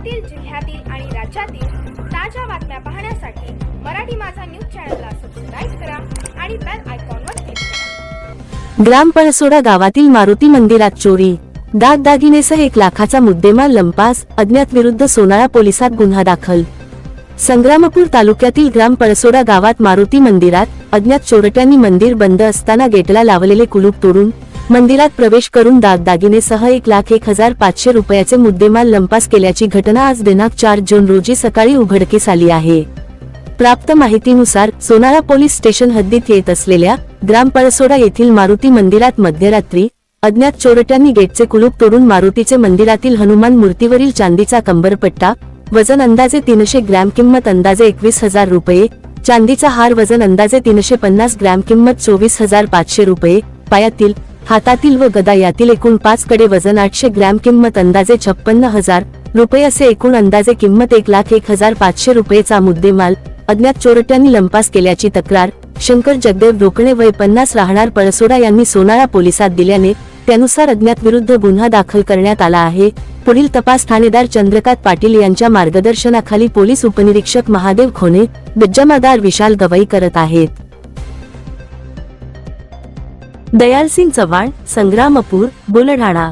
शहरातील जिल्ह्यातील आणि राज्यातील ताज्या बातम्या पाहण्यासाठी मराठी माझा न्यूज चॅनलला सबस्क्राईब करा आणि बेल आयकॉनवर क्लिक करा. ग्राम पळसोडा गावातील मारुती मंदिरात चोरी. दागदागिनेसह एक लाखाचा मुद्देमाल लंपास अज्ञात विरुद्ध सोनाळा पोलिसात गुन्हा दाखल. संग्रामपूर तालुक्यातील ग्राम पळसोडा गावात मारुती मंदिरात अज्ञात चोरट्यांनी मंदिर बंद असताना गेटला लावलेले कुलूप तोडून मंदिरात प्रवेश करून दागदागिनेसह एक लाख एक हजार पाचशे रुपयाचे मुद्देमाल लंपास केल्याची घटना आज दिनांक चार जून रोजी सकाळी उघडकीस आली आहे. प्राप्त माहितीनुसार सोनाळा पोलीस स्टेशन हद्दीत येत असलेल्या ग्राम पळसोडा येथील मारुती मंदिरात मध्यरात्री अज्ञात चोरट्यांनी गेटचे कुलूप तोडून मारुतीचे मंदिरातील हनुमान मूर्तीवरील चांदीचा कंबरपट्टा वजन अंदाजे तीनशे ग्रॅम किंमत अंदाजे एकवीस हजार रुपये चांदीचा हार वजन अंदाजे तीनशे पन्नास ग्रॅम किंमत चोवीस हजार पाचशे रुपये पायातील हातातील व गदा यातील एकूण पाच कडे वजन आठशे ग्रॅम किंमत अंदाजे छप्पन्न हजार रुपये असे एकूण अंदाजे किंमत एक लाख एक हजार पाचशे रुपयेचा मुद्देमाल अज्ञात चोरट्यांनी लंपास केल्याची तक्रार शंकर जगदेव रोकणे वय पन्नास राहणार पळसोडा यांनी सोनाळा पोलिसात दिल्याने त्यानुसार अज्ञात विरुद्ध गुन्हा दाखल करण्यात आला आहे. पुढील तपास ठाणेदार चंद्रकांत पाटील यांच्या मार्गदर्शनाखाली पोलीस उपनिरीक्षक महादेव खोने बिज्जमादार विशाल गवई करत आहेत. दयालसिंग चव्हाण संग्रामपूर बुलढाणा.